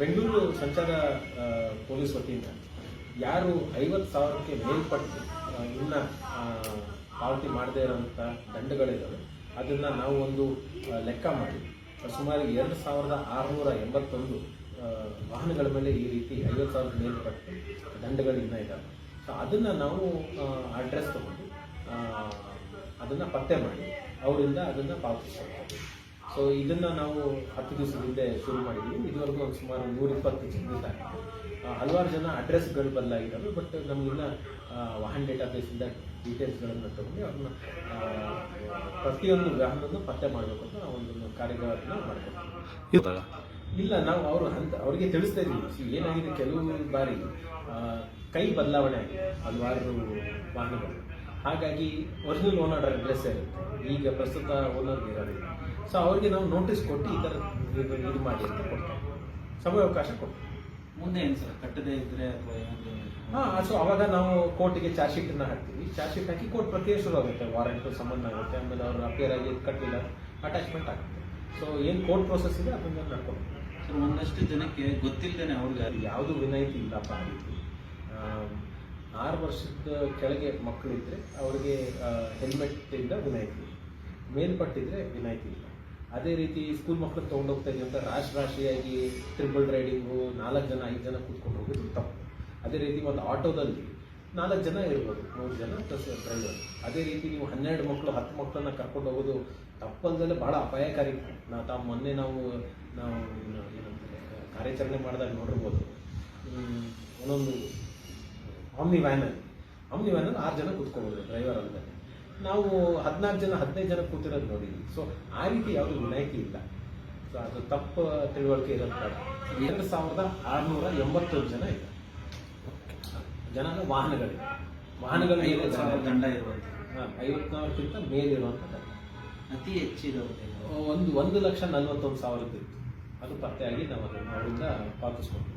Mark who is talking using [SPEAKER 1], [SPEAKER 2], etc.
[SPEAKER 1] ಬೆಂಗಳೂರು ಸಂಚಾರ ಪೊಲೀಸ್ ವತಿಯಿಂದ ಯಾರು ಐವತ್ತು ಸಾವಿರಕ್ಕೆ ಮೇಲ್ಪಟ್ಟು ಇನ್ನು ಪಾವತಿ ಮಾಡದೇ ಇರೋಂಥ ದಂಡಗಳಿದ್ದಾವೆ. ಅದನ್ನು ನಾವು ಒಂದು ಲೆಕ್ಕ ಮಾಡಿ. ಸುಮಾರು ಎರಡು ಸಾವಿರದ ಆರುನೂರ ಎಂಬತ್ತೊಂದು ವಾಹನಗಳ ಮೇಲೆ ಈ ರೀತಿ ಐವತ್ತು ಸಾವಿರದ ಮೇಲ್ಪಟ್ಟು ದಂಡಗಳು ಇನ್ನೂ ಇದ್ದಾವೆ. ಸೊ ಅದನ್ನು ನಾವು ಅಡ್ರೆಸ್ ತಗೊಂಡು ಅದನ್ನು ಪತ್ತೆ ಮಾಡಿ, ಅವರಿಂದ ಅದನ್ನು ಪಾವತಿಸ್ಕೊಳ್ತೀವಿ. ಸೊ ಇದನ್ನು ನಾವು ಹತ್ತು ದಿವಸದ ಹಿಂದೆ ಶುರು ಮಾಡಿದ್ವಿ. ಇದುವರೆಗೂ ಸುಮಾರು ನೂರಿಪ್ಪತ್ತು ಚಿಹ್ನಿತ ಹಲವಾರು ಜನ ಅಡ್ರೆಸ್ಗಳು ಬದಲಾಗಿದ್ದಾವೆ, ಬಟ್ ನಮಗಿನ್ನ ವಾಹನ ಡೇಟಾಬೇಸಿಂದ ಡೀಟೇಲ್ಸ್ಗಳನ್ನು ತಗೊಂಡು ಅವ್ರನ್ನ ಪ್ರತಿಯೊಂದು ವಾಹನವನ್ನು ಪತ್ತೆ ಮಾಡಬೇಕು ಅಂತ ನಾವು ಒಂದು ಕಾರ್ಯಗಳನ್ನು ಮಾಡ್ಕೊಳ್ತೀವಿ ಇಲ್ಲ, ನಾವು ಅವರು ಅಂತ, ಅವರಿಗೆ ತಿಳಿಸ್ತಾ ಇದ್ದೀವಿ. ಏನಾಗಿದೆ? ಕೆಲವು ಬಾರಿ ಕೈ ಬದಲಾವಣೆ ಆಗಿದೆ. ಹಲವಾರು ವಾಹನಗಳು. ಹಾಗಾಗಿ ಒರಿಜಿನಲ್ ಓನರ್ ಅಡ್ರೆಸ್ ಇರುತ್ತೆ. ಈಗ ಪ್ರಸ್ತುತ ಓನರ್ ಇರೋದಿಲ್ಲ. ಸೊ ಅವ್ರಿಗೆ ನಾವು ನೋಟಿಸ್ ಕೊಟ್ಟು ಈ ಥರ ಇದು ಇದು ಮಾಡಿ ಅಂತ ಕೊಡ್ತೇವೆ ಸಮಯಾವಕಾಶ ಕೊಡ್ತೇವೆ
[SPEAKER 2] ಮುಂದೆ ಏನು ಸರ್? ಕಟ್ಟದೇ ಇದ್ದರೆ ಅಥವಾ ಏನು
[SPEAKER 1] ಹಾಂ ಸೊ ಅವಾಗ ನಾವು ಕೋರ್ಟಿಗೆ ಚಾರ್ಜ್ ಶೀಟನ್ನು ಹಾಕ್ತೀವಿ. ಚಾರ್ಜ್ ಶೀಟ್ ಹಾಕಿ ಕೋರ್ಟ್ ಪ್ರಕ್ರಿಯೆ ಶುರು ಆಗುತ್ತೆ. ವಾರೆಂಟ್ ಸಂಬಂಧ ಆಗುತ್ತೆ. ಆಮೇಲೆ ಅವರು ಅಪಿಯರ್ ಆಗಿ ಕಟ್ಟಿಲ್ಲ ಅಟ್ಯಾಚ್ಮೆಂಟ್ ಆಗುತ್ತೆ. ಸೊ ಏನು ಕೋರ್ಟ್ ಪ್ರೋಸೆಸ್ ಇದೆ ಅದನ್ನ ನಡ್ಕೊಂಡು
[SPEAKER 2] ಸರ್ ಒಂದಷ್ಟು ಜನಕ್ಕೆ ಗೊತ್ತಿಲ್ಲದೇನೆ ಅವ್ರಿಗೆ
[SPEAKER 1] ಅದು ಯಾವುದು ವಿನಾಯಿತಿ ಇಲ್ಲಪ್ಪ ಆರು ವರ್ಷದ ಕೆಳಗೆ ಮಕ್ಕಳಿದ್ರೆ ಅವರಿಗೆ ಹೆಲ್ಮೆಟ್ಟಿಂದ ವಿನಾಯಿತಿ. ಮೇಲ್ಪಟ್ಟಿದ್ರೆ ವಿನಾಯಿತಿ ಇಲ್ಲ. ಅದೇ ರೀತಿ ಸ್ಕೂಲ್ ಮಕ್ಕಳು ತೊಗೊಂಡೋಗ್ತಾ ಇದ್ದಂಥ ರಾಶಿ ರಾಶಿಯಾಗಿ ಟ್ರಿಬಲ್ ರೈಡಿಂಗು ನಾಲ್ಕು ಜನ, ಐದು ಜನ ಕೂತ್ಕೊಂಡು ಹೋಗೋದು ತಪ್ಪು. ಅದೇ ರೀತಿ ಒಂದು ಆಟೋದಲ್ಲಿ ನಾಲ್ಕು ಜನ ಇರ್ಬೋದು, ಮೂರು ಜನ ಪ್ಲಸ್ ಡ್ರೈವರ್ ಅದೇ ರೀತಿ ನೀವು ಹನ್ನೆರಡು ಮಕ್ಕಳು ಹತ್ತು ಮಕ್ಕಳನ್ನ ಕರ್ಕೊಂಡು ಹೋಗೋದು ತಪ್ಪಲ್ದಲ್ಲೇ ಭಾಳ ಅಪಾಯಕಾರಿ ನಾ ತಾವು ಮೊನ್ನೆ ನಾವು ನಾವು ಏನಂತಾರೆ ಕಾರ್ಯಾಚರಣೆ ಮಾಡಿದಾಗ ನೋಡಿರ್ಬೋದು. ಒಂದೊಂದು ಆಮ್ನಿ ವ್ಯಾನಲ್ಲಿ ಆಮ್ನಿ ವ್ಯಾನಲ್ಲಿ ಆರು ಜನ ಕೂತ್ಕೋಬೋದು ಡ್ರೈವರ್ ಅಲ್ಲದೆ ನಾವು ಹದಿನಾಲ್ಕು ಜನ ಹದಿನೈದು ಜನ ಕೂತಿರೋದು ನೋಡಿದ್ವಿ ಸೊ ಆ ರೀತಿ ಯಾವುದು ವಿನಾಯಿತಿ ಇಲ್ಲ. ಸೊ ಅದು ತಪ್ಪು ತಿಳುವಳಿಕೆ ಇರೋದು ಎರಡು ಸಾವಿರದ ಆರುನೂರ ಎಂಬತ್ತೊಂದು ಜನ ಇದೆ ಜನ ಅಂದ್ರೆ ವಾಹನಗಳಿವೆ ವಾಹನಗಳ ಮೇಲೆ
[SPEAKER 2] ಐವತ್ತು ಸಾವಿರ ದಂಡ ಇರುವಂತ.
[SPEAKER 1] ಐವತ್ನಾಲ್ಕಿಂತ ಮೇಲಿರುವಂಥ ದಂಡ.
[SPEAKER 2] ಅತಿ ಹೆಚ್ಚಿರೋದು
[SPEAKER 1] ಒಂದು ಒಂದು ಲಕ್ಷ ನಲ್ವತ್ತೊಂದು ಸಾವಿರದ್ದು. ಇತ್ತು ಅದು ಪತ್ತೆಯಾಗಿ ನಾವು ಅದನ್ನು ಅವರಿಂದ ಪಾವತಿಸ್ಕೊಳ್ತೀವಿ